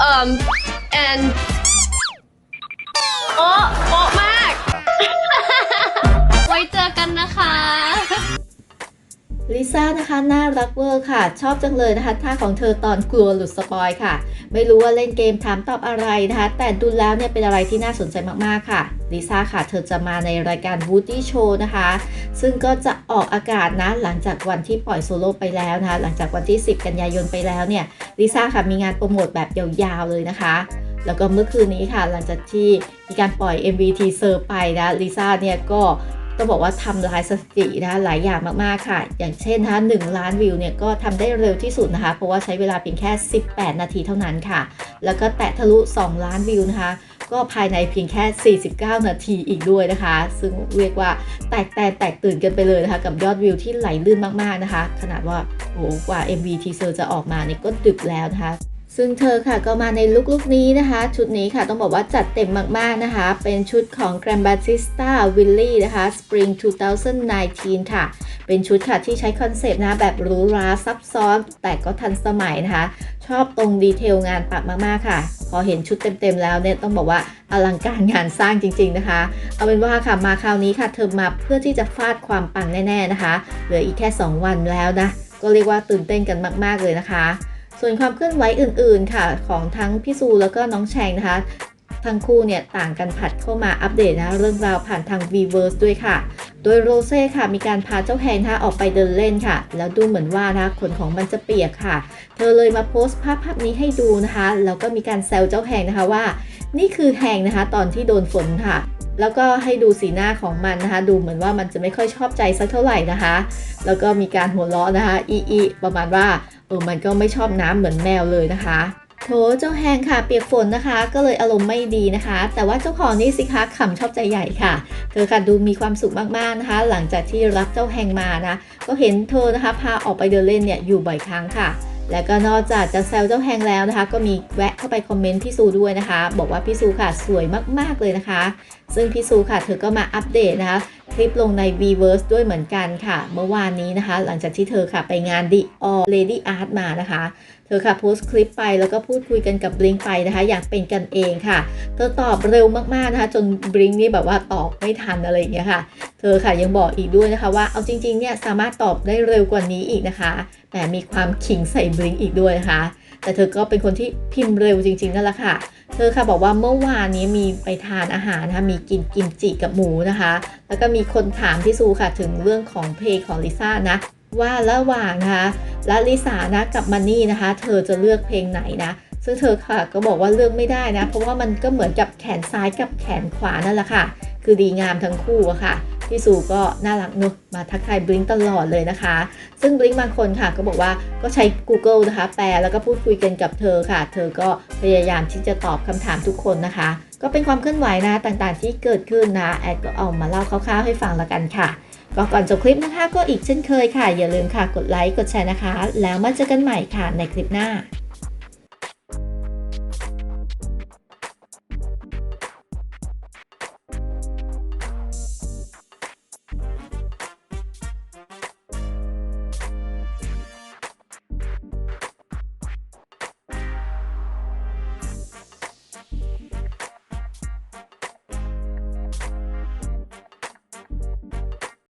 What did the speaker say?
um and โซ่านะคะน่ารักเวอร์ค่ะ ชอบจังเลยนะคะท่าของเธอตอนกลัวหลุดสปอยค่ะ ไม่รู้ว่าเล่นเกมถามตอบอะไรนะคะ แต่ดูแล้วเนี่ยเป็นอะไรที่น่าสนใจมากๆค่ะลิซ่าค่ะ เธอจะมาในรายการ Woody Show นะคะ ซึ่งก็จะออกอากาศนะ หลังจากวันที่ปล่อยโซโล่ไปแล้วนะคะ หลังจากวันที่ 10 กันยายนไปแล้วเนี่ยลิซ่าค่ะมีงานโปรโมทแบบยาวๆเลยนะคะ แล้วก็เมื่อคืนนี้ค่ะ หลังจากที่มีการปล่อย MV teaser ไปนะลิซ่าเนี่ยก็ ต้องบอกว่าทำลายสถิตินะคะหลายอย่างมาก ๆ ค่ะ อย่างเช่นนะคะ1ล้านวิวเนี่ยก็ทำได้เร็วที่สุดนะคะ เพราะว่าใช้เวลาเพียงแค่ 18 นาทีเท่านั้นค่ะ แล้วก็แตะทะลุ 2 ล้านวิวนะคะ ก็ภายในเพียงแค่ 49 นาทีอีกด้วยนะคะ ซึ่งเรียกว่าแตกแต่แตกตื่นกันไปเลยนะคะ กับยอดวิวที่ไหลลื่นมาก ๆ นะคะ ขนาดว่าโอ้กว่า MV teaser จะออกมาเนี่ยก็ดึกแล้วนะคะ ซึ่งเธอค่ะก็มาในลุคลุกนี้นะคะ ชุดนี้ค่ะต้องบอกว่าจัดเต็มมากๆนะคะ เป็นชุดของ Grand Batista Willie นะคะ Spring 2019 ค่ะ เป็นชุดค่ะที่ใช้คอนเซปต์นะคะแบบหรูหราซับซ้อนแต่ก็ทันสมัยนะคะ ชอบตรงดีเทลงานปักมากๆค่ะ พอเห็นชุดเต็มๆแล้วเนี่ยต้องบอกว่าอลังการงานสร้างจริง ๆนะคะ เอาเป็นว่าค่ะมาคราวนี้ค่ะเธอมาเพื่อที่จะฟาดความปังแน่ๆนะคะ เหลืออีกแค่ 2 วันแล้วนะก็เรียกว่าตื่นเต้นกันมากๆเลยนะคะ ส่วนความเคลื่อนไหวอื่นๆค่ะ ของทั้งพี่ซูแล้วก็น้องแชงนะคะ ทั้งคู่เนี่ยต่างกันผัดเข้ามาอัปเดตนะเรื่องราวผ่านทาง v v e r s e ด้วยค่ะ โดยโรเซ่ค่ะมีการพาเจ้าแฮงนะคะออกไปเดินเล่นค่ะ แล้วดูเหมือนว่านะคะขนของมันจะเปียกค่ะ เธอเลยมาโพสต์ภาพภาพนี้ให้ดูนะคะแล้วก็มีการแซวเจ้าแฮงนะคะว่า นี่คือแฮงนะคะตอนที่โดนฝนค่ะแล้วก็ให้ดูสีหน้าของมันนะคะ ดูเหมือนว่ามันจะไม่ค่อยชอบใจสักเท่าไหร่นะคะ แล้วก็มีการหัวเราะนะคะอีอีประมาณว่า เออมันก็ไม่ชอบน้ำเหมือนแมวเลยนะคะ โถเจ้าแฮงค่ะ เปียกฝนนะคะ ก็เลยอารมณ์ไม่ดีนะคะ แต่ว่าเจ้าของนี่สิคะขำชอบใจใหญ่ค่ะ เธอค่ะดูมีความสุขมากๆนะคะ หลังจากที่รับเจ้าแฮงมานะ ก็เห็นเธอนะคะพาออกไปเดินเล่นเนี่ยอยู่บ่อยครั้งค่ะ และก็นอกจากจะแซวเจ้าแฮงแล้วนะคะ ก็มีแวะเข้าไปคอมเมนต์พี่ซูด้วยนะคะ บอกว่าพี่ซูค่ะสวยมากๆเลยนะคะ ซึ่งพี่ซูค่ะเธอก็มาอัปเดตนะคะคลิปลงใน v v e r s e ด้วยเหมือนกันค่ะ เมื่อวานนี้นะคะ หลังจากที่เธอค่ะไปงาน The All Lady Art มานะคะ เธอค่ะโพสต์คลิปไปแล้วก็พูดคุยกันกับบลิงไปนะคะ อย่างเป็นกันเองค่ะ เธอตอบเร็วมากๆนะคะ จนบลิงนี่แบบว่าตอบไม่ทันอะไรอย่างเงี้ยค่ะ เธอค่ะยังบอกอีกด้วยนะคะว่าเอาจริงๆเนี่ยสามารถตอบได้เร็วกว่านี้อีกนะคะแต่มีความขิงใส่บลิงอีกด้วยนะคะ แต่เธอก็เป็นคนที่พิมพ์เร็วจริงๆนั่นแหละค่ะ เธอค่ะบอกว่าเมื่อวานนี้มีไปทานอาหารนะคะมีกินกิมจิกับหมูนะคะ แล้วก็มีคนถามพี่ซูค่ะถึงเรื่องของเพลงของลิซ่านะว่าระหว่างนะคะและลิซ่านะกับมันนี่นะคะ เธอจะเลือกเพลงไหนนะซึ่งเธอค่ะก็บอกว่าเลือกไม่ได้นะ เพราะว่ามันก็เหมือนกับแขนซ้ายกับแขนขวานั่นแหละค่ะ คือดีงามทั้งคู่อะค่ะ พี่ซูก็น่ารักเนอะมาทักทายบลิงตลอดเลยนะคะ ซึ่งบลิงบางคนค่ะก็บอกว่าก็ใช้ Google นะคะ แปลแล้วก็พูดคุยกันกับเธอค่ะ เธอก็พยายามที่จะตอบคำถามทุกคนนะคะ ก็เป็นความเคลื่อนไหวนะต่างๆ ที่เกิดขึ้นนะแอดก็เอามาเล่าคร่าวๆให้ฟังละกันค่ะก็ก่อนจบคลิปนะคะ ก็อีกเช่นเคยค่ะ อย่าลืมค่ะกดไลค์กดแชร์นะคะ แล้วมาเจอกันใหม่ค่ะในคลิปหน้า